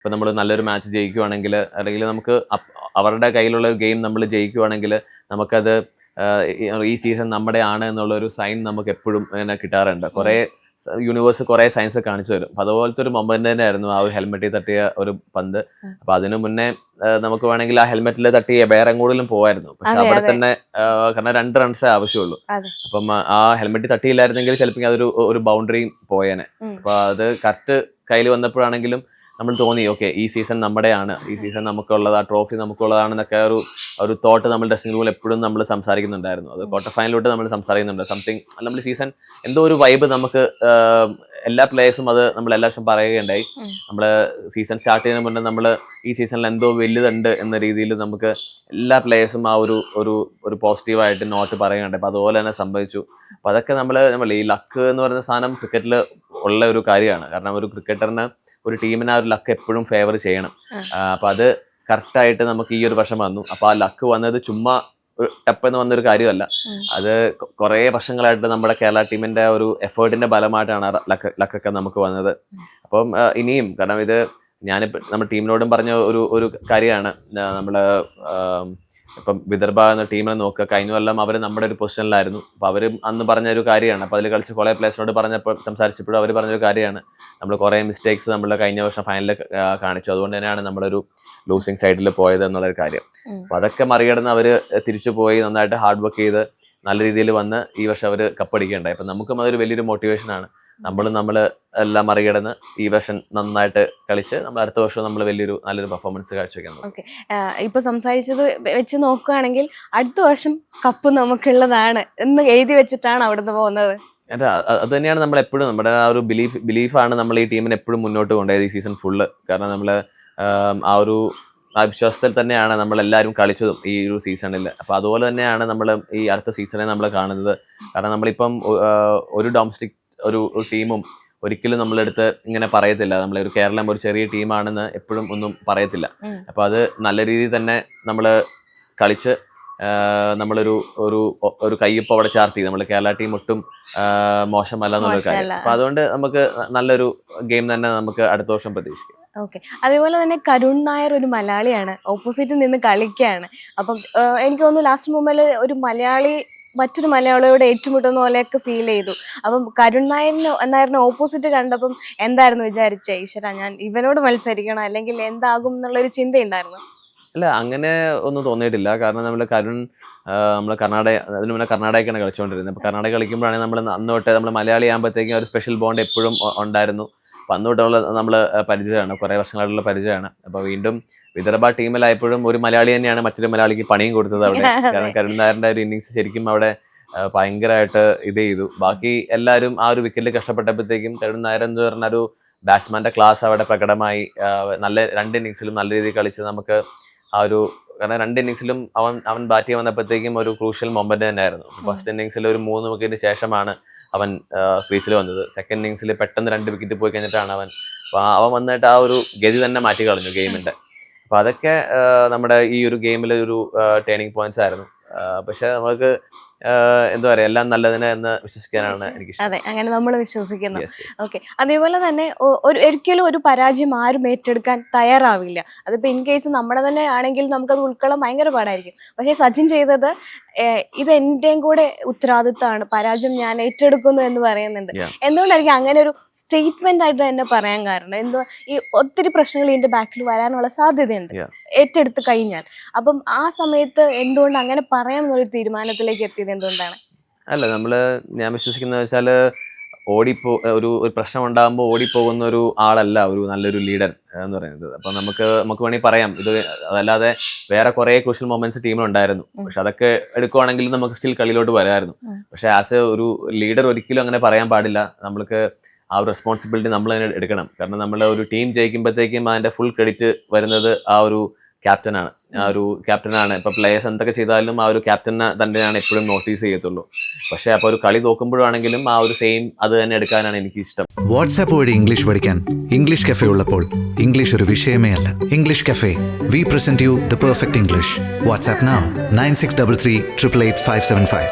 ഇപ്പം നമ്മൾ നല്ലൊരു മാച്ച് ജയിക്കുവാണെങ്കിൽ അല്ലെങ്കിൽ നമുക്ക് അവരുടെ കയ്യിലുള്ള ഗെയിം നമ്മൾ ജയിക്കുവാണെങ്കിൽ നമുക്കത് ഈ- സീസൺ നമ്മുടെ ആണ് എന്നുള്ളൊരു സൈൻ നമുക്ക് എപ്പോഴും ഇങ്ങനെ കിട്ടാറുണ്ട്. കുറേ യൂണിവേഴ്സ് കുറേ സയൻസ് കാണിച്ചു തരും. അപ്പൊ അതുപോലത്തെ ഒരു മൊമെന്റ് തന്നെ ആയിരുന്നു ആ ഒരു ഹെൽമെറ്റിൽ തട്ടിയ ഒരു പന്ത്. അപ്പൊ അതിനു മുന്നേ നമുക്ക് വേണമെങ്കിൽ ആ ഹെൽമെറ്റിൽ തട്ടി വേറെ കൂടുതലും പോവായിരുന്നു. പക്ഷെ അവിടെ തന്നെ കാരണം രണ്ട് റൺസേ ആവശ്യമുള്ളൂ. അപ്പം ആ- ഹെൽമെറ്റിൽ ഹെൽമെറ്റ് തട്ടിയില്ലായിരുന്നെങ്കിൽ ചിലപ്പോൾ അതൊരു ഒരു ബൗണ്ടറിയും പോയേനെ. അപ്പൊ അത് കറക്റ്റ് കയ്യിൽ വന്നപ്പോഴാണെങ്കിലും നമ്മൾ തോന്നി ഓക്കെ ഈ സീസൺ നമ്മുടെയാണ്. ഈ സീസൺ നമുക്കുള്ളത് ആ ട്രോഫി നമുക്കുള്ളതാണെന്നൊക്കെ ഒരു ഒരു തോട്ട് നമ്മൾ ഡ്രസ്സിംഗ് റൂമിൽ എപ്പോഴും നമ്മൾ സംസാരിക്കുന്നുണ്ടായിരുന്നു. അത് ക്വാർട്ടർ ഫൈനലിലോട്ട് നമ്മൾ സംസാരിക്കുന്നുണ്ട്. സംതിങ് നമ്മൾ സീസൺ എന്തോ ഒരു വൈബ് നമുക്ക് എല്ലാ പ്ലേയേഴ്സും അത് നമ്മൾ എല്ലാ വർഷം പറയുകയുണ്ടായി. നമ്മൾ സീസൺ സ്റ്റാർട്ട് ചെയ്യുന്ന മുന്നേ നമ്മൾ ഈ സീസണിൽ എന്തോ വലുതുണ്ട് എന്ന രീതിയിൽ നമുക്ക് എല്ലാ പ്ലേയേഴ്സും ആ ഒരു ഒരു ഒരു പോസിറ്റീവായിട്ട് നോട്ട് പറയുകയുണ്ടായി. അപ്പോൾ അതുപോലെ തന്നെ സംഭവിച്ചു. അപ്പോൾ അതൊക്കെ നമ്മൾ നമ്മൾ ഈ ലക്ക് എന്ന് പറയുന്ന സാധനം ക്രിക്കറ്റിൽ ഉള്ള ഒരു കാര്യമാണ്. കാരണം ഒരു ക്രിക്കറ്ററിന് ഒരു ടീമിന് ആ ഒരു ലക്ക് എപ്പോഴും ഫേവർ ചെയ്യണം. അപ്പൊ അത് കറക്റ്റായിട്ട് നമുക്ക് ഈ ഒരു വർഷം വന്നു. അപ്പോൾ ആ ലക്ക് വന്നത് ചുമ്മാ ടപ്പെന്ന് വന്നൊരു കാര്യമല്ല. അത് കുറേ വർഷങ്ങളായിട്ട് നമ്മുടെ കേരള ടീമിന്റെ ഒരു എഫേർട്ടിന്റെ ഫലമായിട്ടാണ് ലക്ക് ലക്കൊക്കെ നമുക്ക് വന്നത്. അപ്പം ഇനിയും കാരണം ഇത് ഞാനിപ്പോൾ നമ്മുടെ ടീമിനോടും പറഞ്ഞ ഒരു ഒരു കാര്യമാണ്. നമ്മൾ ഇപ്പം വിദർഭ എന്ന ടീമിനെ നോക്കുക. കഴിഞ്ഞ കൊല്ലം അവർ നമ്മുടെ ഒരു പൊസിഷനിലായിരുന്നു. അപ്പോൾ അവർ അന്ന് പറഞ്ഞ ഒരു കാര്യമാണ്. അപ്പോൾ അതിൽ കളിച്ച് കുറേ പ്ലേയേഴ്സിനോട് പറഞ്ഞപ്പോൾ സംസാരിച്ചപ്പോഴും അവർ പറഞ്ഞൊരു കാര്യമാണ്. നമ്മൾ കുറേ മിസ്റ്റേക്സ് നമ്മൾ കഴിഞ്ഞ വർഷം ഫൈനലിൽ കാണിച്ചു. അതുകൊണ്ട് തന്നെയാണ് നമ്മളൊരു ലൂസിങ് സൈഡിൽ പോയത് എന്നുള്ളൊരു കാര്യം. അപ്പം അപ്പോൾ അതൊക്കെ മറികടന്ന് അവർ തിരിച്ചു പോയി നന്നായിട്ട് ഹാർഡ് വർക്ക് ചെയ്ത് നല്ല രീതിയിൽ വന്ന് ഈ വർഷം അവർ കപ്പടിക്കുകയുണ്ടായി. അപ്പം നമുക്കും അതൊരു വലിയൊരു മോട്ടിവേഷനാണ് നമ്മളും നമ്മൾ എല്ലാം മറികടന്ന് ഈ വർഷം നന്നായിട്ട് കളിച്ച് നമ്മൾ അടുത്ത വർഷം നമ്മൾ വലിയൊരു നല്ലൊരു പെർഫോമൻസ് കാഴ്ചവെക്കാൻ ഓക്കെ. ഇപ്പോൾ ഇപ്പൊ സംസാരിച്ചത് വെച്ച് നോക്കുകയാണെങ്കിൽ അടുത്ത വർഷം കപ്പ് നമുക്കുള്ളതാണ് എന്ന് എഴുതി വെച്ചിട്ടാണ് അവിടുന്ന് പോകുന്നത്. അല്ല അത് തന്നെയാണ് നമ്മൾ എപ്പോഴും നമ്മുടെ ആ ഒരു ബിലീഫ് ബിലീഫാണ് നമ്മൾ ഈ ടീമിനെ എപ്പോഴും മുന്നോട്ട് കൊണ്ടുപോയത് ഈ സീസൺ ഫുള്ള് കാരണം നമ്മൾ ആ ഒരു ആ വിശ്വാസത്തിൽ തന്നെയാണ് നമ്മൾ എല്ലാവരും കളിച്ചതും ഈ ഒരു സീസണിൽ. അപ്പോൾ അതുപോലെ തന്നെയാണ് നമ്മൾ ഈ അടുത്ത സീസണെ നമ്മൾ കാണുന്നത്. കാരണം നമ്മളിപ്പം ഒരു ഡൊമസ്റ്റിക് ഒരു ടീമും ഒരിക്കലും നമ്മളെടുത്ത് ഇങ്ങനെ പറയത്തില്ല. നമ്മൾ ഒരു കേരളം ഒരു ചെറിയ ടീമാണെന്ന് എപ്പോഴും ഒന്നും പറയത്തില്ല. അപ്പോൾ അത് നല്ല രീതിയിൽ തന്നെ നമ്മൾ കളിച്ച് നമ്മളൊരു ഒരു ഒരു കയ്യൊപ്പം അവിടെ ചാർത്തി. നമ്മൾ കേരള ടീം ഒട്ടും മോശമല്ല എന്നുള്ള കാര്യം. അപ്പൊ അതുകൊണ്ട് നമുക്ക് നല്ലൊരു ഗെയിം തന്നെ നമുക്ക് അടുത്ത വർഷം പ്രതീക്ഷിക്കാം. ഓക്കെ അതേപോലെ തന്നെ കരുൺ നായർ ഒരു മലയാളിയാണ്. ഓപ്പോസിറ്റിൽ നിന്ന് കളിക്കുകയാണ് അപ്പം എനിക്ക് തോന്നുന്നു ലാസ്റ്റ് മൊമെന്റിൽ ഒരു മലയാളി മറ്റൊരു മലയാളിയോട് ഏറ്റുമുട്ടുന്ന പോലെയൊക്കെ ഫീൽ ചെയ്തു. അപ്പം കരുൺ നായരിന് നായറിന് ഓപ്പോസിറ്റ് കണ്ടപ്പം എന്തായിരുന്നു വിചാരിച്ച? ഈശ്വര ഞാൻ ഇവനോട് മത്സരിക്കണം. അല്ലെങ്കിൽ എന്താകും എന്നുള്ളൊരു ചിന്തയുണ്ടായിരുന്നു? അല്ല അങ്ങനെ ഒന്നും തോന്നിയിട്ടില്ല. കാരണം നമ്മൾ കരുൺ നമ്മൾ കർണാടക അതിന് മുന്നേ കർണാടകയ്ക്കാണ് കളിച്ചുകൊണ്ടിരുന്നത് അപ്പോൾ കർണാടക കളിക്കുമ്പോഴാണെങ്കിൽ നമ്മൾ അന്ന് തൊട്ട് നമ്മൾ മലയാളി ആകുമ്പോഴത്തേക്കും ഒരു സ്പെഷ്യൽ ബോണ്ട് എപ്പോഴും ഉണ്ടായിരുന്നു. അപ്പം അന്ന് തൊട്ടുള്ള നമ്മൾ പരിചയമാണ്. കുറേ വർഷങ്ങളായിട്ടുള്ള പരിചയമാണ്. അപ്പോൾ വീണ്ടും വിദർഭ ടീമിലായപ്പോഴും ഒരു മലയാളി തന്നെയാണ് മറ്റൊരു മലയാളിക്ക് പണിയും കൊടുത്തത് അവിടെ. കാരണം കരുൺ നായരുടെ ഒരു ഇന്നിങ്സ് ശരിക്കും അവിടെ ഭയങ്കരമായിട്ട് ഇത് ചെയ്തു. ബാക്കി എല്ലാവരും ആ ഒരു വിക്കറ്റിൽ കഷ്ടപ്പെട്ടപ്പോഴത്തേക്കും കരുൺ നായർ എന്ന് പറഞ്ഞ ഒരു ബാറ്റ്സ്മാന്റെ ക്ലാസ് അവിടെ പ്രകടമായി. നല്ല രണ്ട് ഇന്നിങ്സിലും നല്ല രീതിയിൽ കളിച്ച് നമുക്ക് ആ ഒരു കാരണം രണ്ട് ഇന്നിങ്സിലും അവൻ അവൻ ബാറ്റ് ചെയ്യാൻ വന്നപ്പോഴത്തേക്കും ഒരു ക്രൂഷ്യൽ മൊമെന്റ് തന്നെയായിരുന്നു. ഫസ്റ്റ് ഇന്നിങ്സിൽ ഒരു മൂന്ന് വിക്കറ്റിന് ശേഷമാണ് അവൻ ക്രീസിൽ വന്നത്. സെക്കൻഡ് ഇന്നിങ്സിൽ പെട്ടെന്ന് രണ്ട് വിക്കറ്റ് പോയി കഴിഞ്ഞിട്ടാണ് അവൻ അവൻ വന്നിട്ട് ആ ഒരു ഗതി തന്നെ മാറ്റി കളഞ്ഞു ഗെയിമിന്റെ അപ്പൊ അതൊക്കെ നമ്മുടെ ഈ ഒരു ഗെയിമിലെ ഒരു ടേണിംഗ് പോയിന്റ്സ് ആയിരുന്നു. പക്ഷേ നമുക്ക് എന്താ പറയാ എല്ലാം നല്ലതിനെ എന്ന് വിശ്വസിക്കാനാണ് എനിക്ക് അതെ അങ്ങനെ നമ്മൾ വിശ്വസിക്കുന്നു. ഓക്കെ അതേപോലെ തന്നെ ഒരിക്കലും ഒരു പരാജയം ആരും ഏറ്റെടുക്കാൻ തയ്യാറാവില്ല. അതിപ്പോ ഇൻ കേസ് നമ്മുടെ തന്നെ ആണെങ്കിൽ നമുക്കത് ഉൾക്കൊള്ളാൻ ഭയങ്കര പാടായിരിക്കും. പക്ഷേ സച്ചിൻ ചെയ്തത് ഇത് എന്റെയും കൂടെ ഉത്തരവാദിത്തമാണ് പരാജയം ഞാൻ ഏറ്റെടുക്കുന്നു എന്ന് പറയുന്നുണ്ട്. എന്തുകൊണ്ടായിരിക്കും അങ്ങനെ ഒരു സ്റ്റേറ്റ്മെന്റ് ആയിട്ട് തന്നെ പറയാൻ കാരണം? എന്തോ ഈ ഒത്തിരി പ്രശ്നങ്ങൾ ഇതിന്റെ ബാക്കിൽ വരാനുള്ള സാധ്യതയുണ്ട്. ഏറ്റെടുത്ത് കഴിഞ്ഞാൽ. അപ്പം ആ സമയത്ത് എന്തുകൊണ്ട് അങ്ങനെ പറയാമെന്നൊരു തീരുമാനത്തിലേക്ക് എത്തിയത് എന്തുകൊണ്ടാണ്? അല്ല നമ്മൾ ഞാൻ വിശ്വസിക്കുന്നത് വെച്ചാൽ ഓടിപ്പോ ഒരു ഒരു പ്രശ്നം ഉണ്ടാകുമ്പോൾ ഓടിപ്പോകുന്ന ഒരു ആളല്ല ഒരു നല്ലൊരു ലീഡർ എന്ന് പറയുന്നത്. അപ്പൊ നമുക്ക് നമുക്ക് വേണമെങ്കിൽ പറയാം. ഇത് അതല്ലാതെ വേറെ കുറെ ക്രൂഷ്യൽ മൊമെന്റ്സ് ടീമിലുണ്ടായിരുന്നു. പക്ഷെ അതൊക്കെ എടുക്കുവാണെങ്കിൽ നമുക്ക് സ്റ്റിൽ കളിയിലോട്ട് വരായിരുന്നു പക്ഷെ ആസ് എ ഒരു ലീഡർ ഒരിക്കലും അങ്ങനെ പറയാൻ പാടില്ല. നമ്മൾക്ക് ആ ഒരു റെസ്പോൺസിബിലിറ്റി നമ്മൾ തന്നെ എടുക്കണം. കാരണം നമ്മൾ ഒരു ടീം ജയിക്കുമ്പോഴത്തേക്കും അതിന്റെ ഫുൾ ക്രെഡിറ്റ് വരുന്നത് ആ ഒരു ക്യാപ്റ്റനാണ് ആ ഒരു ക്യാപ്റ്റനാണ് ഇപ്പൊ പ്ലേയേഴ്സ് എന്തൊക്കെ ചെയ്താലും ആ ഒരു ക്യാപ്റ്റനെ തന്നെയാണ് എപ്പോഴും നോട്ടീസ് ചെയ്യത്തുള്ളൂ. പക്ഷെ അപ്പോൾ ഒരു കളി നോക്കുമ്പോഴാണെങ്കിലും ആ ഒരു സെയിം അത് തന്നെ എടുക്കാനാണ് എനിക്ക് ഇഷ്ടം വാട്സാപ്പ് വഴി ഇംഗ്ലീഷ് പഠിക്കാൻ ഇംഗ്ലീഷ് കഫേ ഉള്ളപ്പോൾ ഇംഗ്ലീഷ് ഒരു വിഷയമേ അല്ല. English cafe we present you the perfect English WhatsApp nine six double three triple eight five seven five